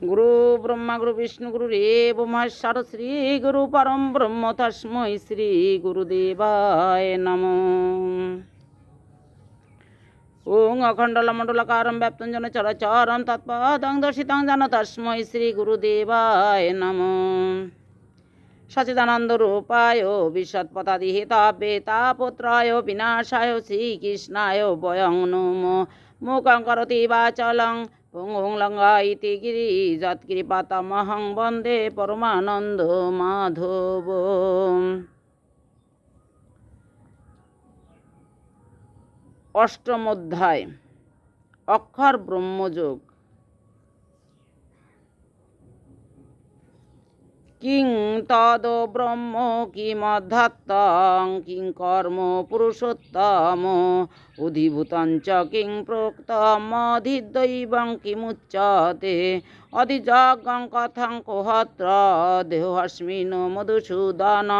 গুরু ব্রহ্মা গুরু বিষ্ণু গুরু RAB Maheshwar Shri Guru পরম ব্রহ্ম তস্মৈ শ্রী গুরুদেবায় নম। ওং অখণ্ডলমণ্ডলকারম ব্যাপ্তঞ্জন চরচরম তৎপদং দর্শিতং জান তস্মৈ শ্রী গুরুদেবায় নম। সচিদানন্দ রূপায় বিশৎপতাদিহিতাবে তাপত্রায় বিনাশায় শ্রীকৃষ্ণায় বয়ং নম। মুখং করতি বাচলং লঙ্গা লঙ্ঘা ইতি গিরি যৎকৃপাতমহং বন্দে পরমানন্দ মাধব অষ্টম অধ্যায় অক্ষর ব্রহ্মযোগ কিং তদ ব্রহ্ম কিমধ্যাত্তং, কিং কর্ম পুরুষোত্তম অধিভূতং চ কিং প্রোক্তমধিদৈবং কিমুচ্যতে অধিযজ্ঞং কথং কোহত্র, দেহস্মিন মধুসূদন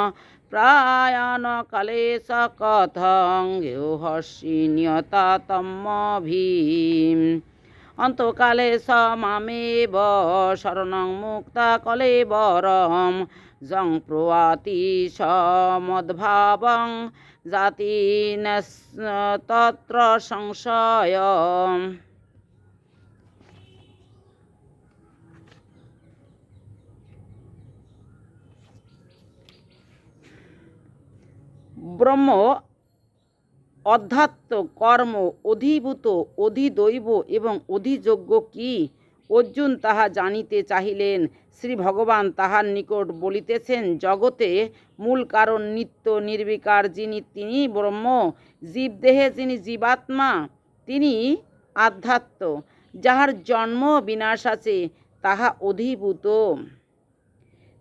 প্রায়ান কালে স কথং গেহস্যি নিয়তা তম্মভীম। অন্তকালে স মামেব শরণং মুক্তা কলেবরম জং প্রয়াতি সমদ্ভাবং জাতি তত্র সংশয়। ব্রহ্ম অধ্যাত্ম, কর্ম, অধিভূত, অধিদৈব এবং অধিযোগ্য কি? অর্জুন তাহা জানিতে চাহিলেন। শ্রী ভগবান তাহার নিকট বলিতেছেন, জগতে মূল কারণ নিত্য নির্বিকার যিনি তিনি ব্রহ্ম, জীবদেহে যিনি জীবাত্মা, তিনি আধ্যাত্ম। যাহার জন্ম বিনাশ আছে, তাহা অধিভূত।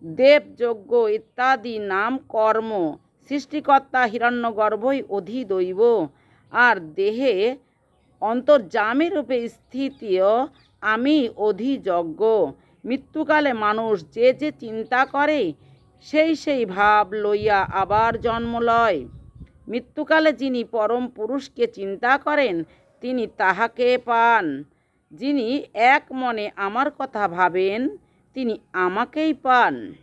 দেবযজ্ঞ ইত্যাদি নাম কর্ম। সৃষ্টিকর্তা হিরণ্যগর্ভই অধিদৈব। আর দেহে অন্তর্জামী রূপে স্থিতীয় আমি অধিযজ্ঞ। মৃত্যুকালে মানুষ যে যে চিন্তা করে, সেই সেই ভাব লইয়া আবার জন্ম লয়। মৃত্যুকালে যিনি পরম পুরুষকে চিন্তা করেন, তিনি তাহাকে পান। যিনি এক মনে আমার কথা ভাবেন, তিনি আমাকেই পান।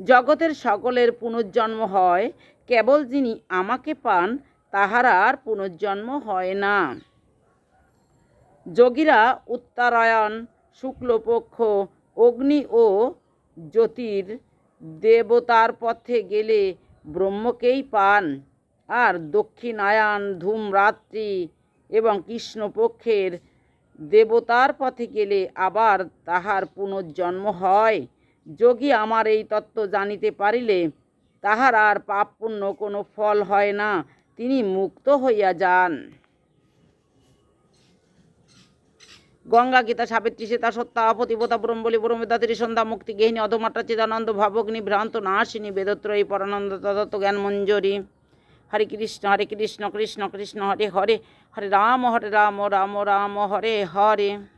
জগতের সকলের পুনর্জন্ম হয়, কেবল যিনি আমাকে পান, তাহার আর পুনর্জন্ম হয় না। যোগীরা উত্তরায়ণ, শুক্লপক্ষ, অগ্নি ও জ্যোতির দেবতার পথে গেলে ব্রহ্মকেই পান। আর দক্ষিণায়ন ধূমরাত্রি এবং কৃষ্ণপক্ষের দেবতার পথে গেলে আবার তাহার পুনর্জন্ম হয়। যোগী আমার এই তত্ত্ব জানিতে পারিলে তাহার আর পাপ পুণ্য কোনো ফল হয় না। তিনি মুক্ত হইয়া যান। গঙ্গা গীতা সাবিত্রী সীতা সত্তা পতিপতা ব্রহ্মবলি ব্রহ্মদাত্রী সন্ধ্যা মুক্তি গেহিনী অধমাত্রা চিদানন্দ ভাবগ্নি ভ্রান্ত নাশিনী বেদত্রয়ী পরানন্দ তদত্ত জ্ঞান মঞ্জরি হরে কৃষ্ণ হরে কৃষ্ণ কৃষ্ণ কৃষ্ণ, হরে হরে হরে রাম হরে রাম রাম রাম, হরে হরে।